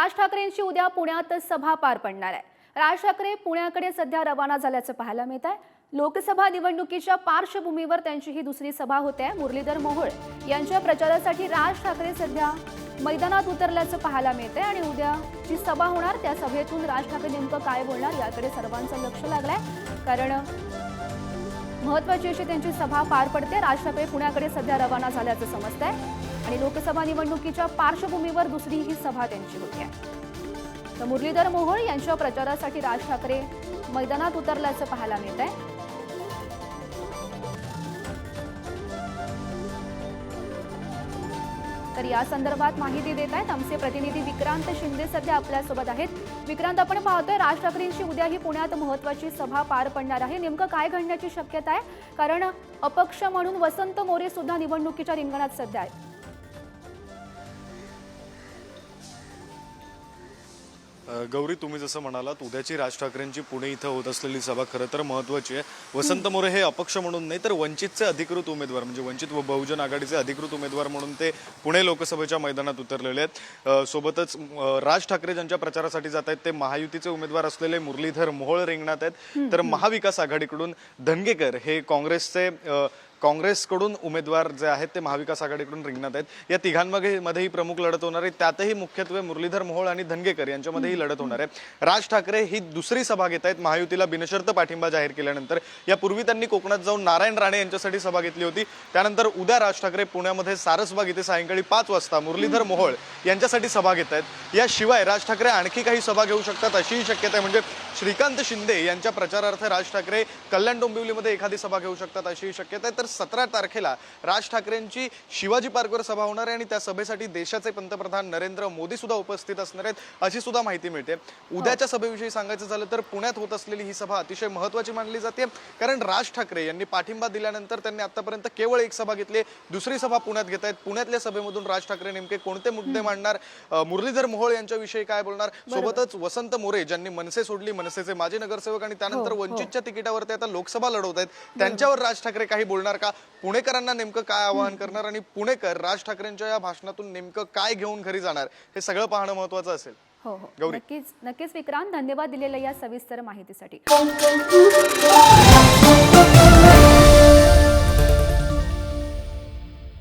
राज ठाकरेंची उद्या पुण्यात सभा पार पडणार आहे. राज ठाकरे पुण्याकडे सध्या रवाना झाल्याचं पाहायला मिळत आहे. लोकसभा निवडणुकीच्या पार्श्वभूमीवर त्यांची ही दुसरी सभा होते. आहे मुरलीधर मोहोळ यांच्या प्रचारासाठी राज ठाकरे सध्या मैदानात उतरल्याचं पाहायला मिळतंय आणि उद्या जी सभा होणार त्या सभेतून राज ठाकरे नेमकं काय बोलणार याकडे सर्वांचं लक्ष लागलंय. कारण महत्वाची अशी त्यांची सभा पार पडते. राज ठाकरे पुण्याकडे सध्या रवाना झाल्याचं समजतंय. आणि लोकसभा निवडणुकीच्या पार्श्वभूमीवर दुसरी ही सभा त्यांची होती. आहे तर मुरलीधर मोहोळ यांच्या प्रचारासाठी राज ठाकरे मैदानात उतरल्याचं पाहायला मिळत आहे तर या संदर्भात माहिती देत आहेत आमचे प्रतिनिधी विक्रांत शिंदे सध्या आपल्यासोबत आहेत. विक्रांत आपण पाहतोय राज ठाकरेंची उद्या ही पुण्यात महत्वाची सभा पार पडणार आहे. नेमकं काय घडण्याची शक्यता आहे? कारण अपक्ष म्हणून वसंत मोरे सुद्धा निवडणुकीच्या रिंगणात सध्या आहेत. गौरी तुम्ही जसं म्हणालात उद्याची राज ठाकरेंची पुणे इथं होत असलेली सभा खरं तर महत्वाची आहे. वसंत मोरे हे अपक्ष म्हणून नाही तर वंचितचे अधिकृत उमेदवार म्हणजे वंचित व बहुजन आघाडीचे अधिकृत उमेदवार म्हणून ते पुणे लोकसभेच्या मैदानात उतरलेले आहेत. सोबतच राज ठाकरे ज्यांच्या प्रचारासाठी जात आहेत ते महायुतीचे उमेदवार असलेले मुरलीधर मोहोळ रिंगणात आहेत. तर महाविकास आघाडीकडून धनगेकर हे काँग्रेसचे काँग्रेसकडून उमेदवार जे आहेत ते महाविकास आघाडीकडून रिंगणात आहेत. या तिघांमध्ये मध्येही प्रमुख लढत होणार आहे. त्यातही मुख्यत्वे मुरलीधर मोहोळ आणि धनगेकर यांच्यामध्येही लढत होणार आहे. राज ठाकरे ही दुसरी सभा घेत आहेत. महायुतीला बिनशर्त पाठिंबा जाहीर केल्यानंतर यापूर्वी त्यांनी कोकणात जाऊन नारायण राणे यांच्यासाठी सभा घेतली होती. त्यानंतर उद्या राज ठाकरे पुण्यामध्ये सारसबाग इथे सायंकाळी पाच वाजता मुरलीधर मोहोळ यांच्यासाठी सभा घेत आहेत. याशिवाय राज ठाकरे आणखी काही सभा घेऊ शकतात अशीही शक्यता आहे. म्हणजे श्रीकांत शिंदे यांच्या प्रचारार्थ राज ठाकरे कल्याण डोंबिवलीमध्ये एखादी सभा घेऊ शकतात अशीही शक्यता आहे. तर सतरा तारखेला राज ठाकरेंची शिवाजी पार्कवर सभा होणार आहे आणि त्या सभेसाठी देशाचे पंतप्रधान नरेंद्र मोदी सुद्धा उपस्थित असणार आहेत अशी सुद्धा माहिती मिळते. उद्याच्या सभेविषयी सांगायचं झालं तर पुण्यात होत असलेली ही सभा अतिशय महत्वाची मानली जाते कारण राज ठाकरे यांनी पाठिंबा दिल्यानंतर त्यांनी आतापर्यंत केवळ एक सभा घेतली दुसरी सभा पुण्यात घेत आहेत. पुण्यातल्या सभेमधून राज ठाकरे नेमके कोणते मुद्दे मांडणार? मुरलीधर मोहोळ यांच्याविषयी काय बोलणार? सोबतच वसंत मोरे ज्यांनी मनसे सोडली मनसेचे माजी नगरसेवक आणि त्यानंतर वंचितच्या तिकिटावर ते आता लोकसभा लढवत आहेत त्यांच्यावर राज ठाकरे काही बोलणार का पुणेकरांना नेमकं काय आवाहन करणार आणि पुणेकर राज ठाकरेंच्या या भाषणातून नेमकं काय घेऊन घरी जाणार हे सगळं पाहणं महत्वाचं असेल. हो हो. नक्कीच नक्कीच विक्रांत धन्यवाद दिलेल्या या सविस्तर माहितीसाठी.